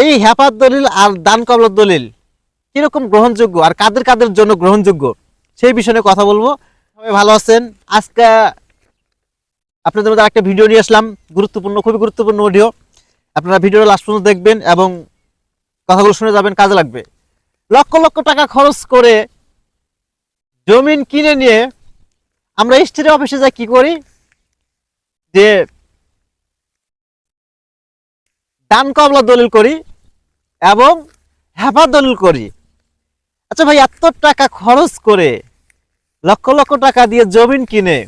এই হেফাত দলিল আর দান কবলত দলিল কীরকম গ্রহণযোগ্য আর কাদের কাদের জন্য গ্রহণযোগ্য সেই বিষয়ে কথা বলব। সবাই ভালো আছেন? আজকে আপনাদের মধ্যে একটা ভিডিও নিয়ে আসলাম। গুরুত্বপূর্ণ, খুবই গুরুত্বপূর্ণ ভিডিও আপনারা ভিডিওটা লাস্ট পর্যন্ত দেখবেন এবং কথাগুলো শুনে যাবেন, কাজে লাগবে। লক্ষ লক্ষ টাকা খরচ করে জমিন কিনে নিয়ে আমরা স্টেট অফিসে যাই কি করি? যে দান কবলা দলিল করি এবং হেফা দলিল করি। আচ্ছা ভাই, এত টাকা খরচ করে লক্ষ লক্ষ টাকা দিয়ে জমিন কিনে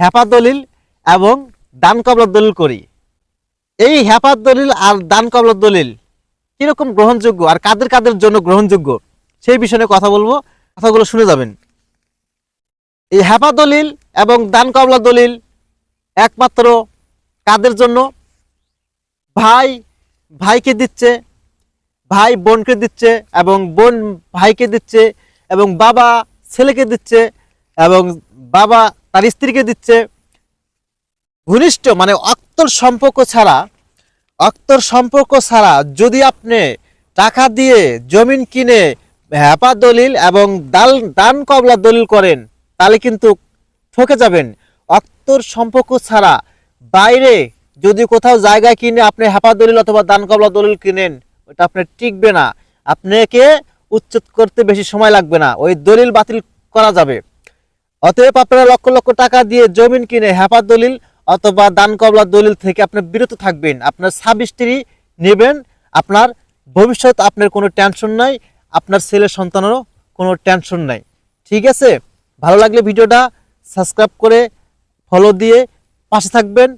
হেফা দলিল এবং দান কবলা দলিল করি। এই হেফাত দলিল আর দান কবলা দলিল কীরকম গ্রহণযোগ্য আর কাদের কাদের জন্য গ্রহণযোগ্য সেই বিষয়ে কথা বলব। কথাগুলো শুনে যাবেন। এই হেফা দলিল এবং দান কবলা দলিল একমাত্র কাদের জন্য? ভাই ভাইকে দিচ্ছে, ভাই বোনকে দিচ্ছে এবং বোন ভাইকে দিচ্ছে এবং বাবা ছেলেকে দিচ্ছে এবং বাবা তার স্ত্রীকে দিচ্ছে। ঘনিষ্ঠ মানে অক্তর সম্পর্ক ছাড়া, অক্তর সম্পর্ক ছাড়া যদি আপনি টাকা দিয়ে জমিন কিনে হ্যাপা দলিল এবং দাল, দান কবলা দলিল করেন, তাহলে কিন্তু ঠকে যাবেন। অক্তর সম্পর্ক ছাড়া বাইরে যদি কোথাও জায়গা কিনে আপনি হ্যাপা দলিল অথবা দান কবলা দলিল কিনেন, ওটা আপনার টিকবে না। আপনাকে উচ্ছেদ করতে বেশি সময় লাগবে না। ওই দলিল বাতিল করা যাবে। অতএব আপনারা লক্ষ লক্ষ টাকা দিয়ে জমিন কিনে হ্যাপা দলিল অথবা দান কবলা দলিল থেকে আপনি বিরত থাকবেন। আপনার সাবস্ত্রী নেবেন। আপনার ভবিষ্যৎ আপনার কোনো টেনশন নাই। আপনার ছেলে সন্তানেরও কোনো টেনশন নাই। ঠিক আছে? ভালো লাগলে ভিডিওটা সাবস্ক্রাইব করে ফলো দিয়ে পাশে থাকবেন।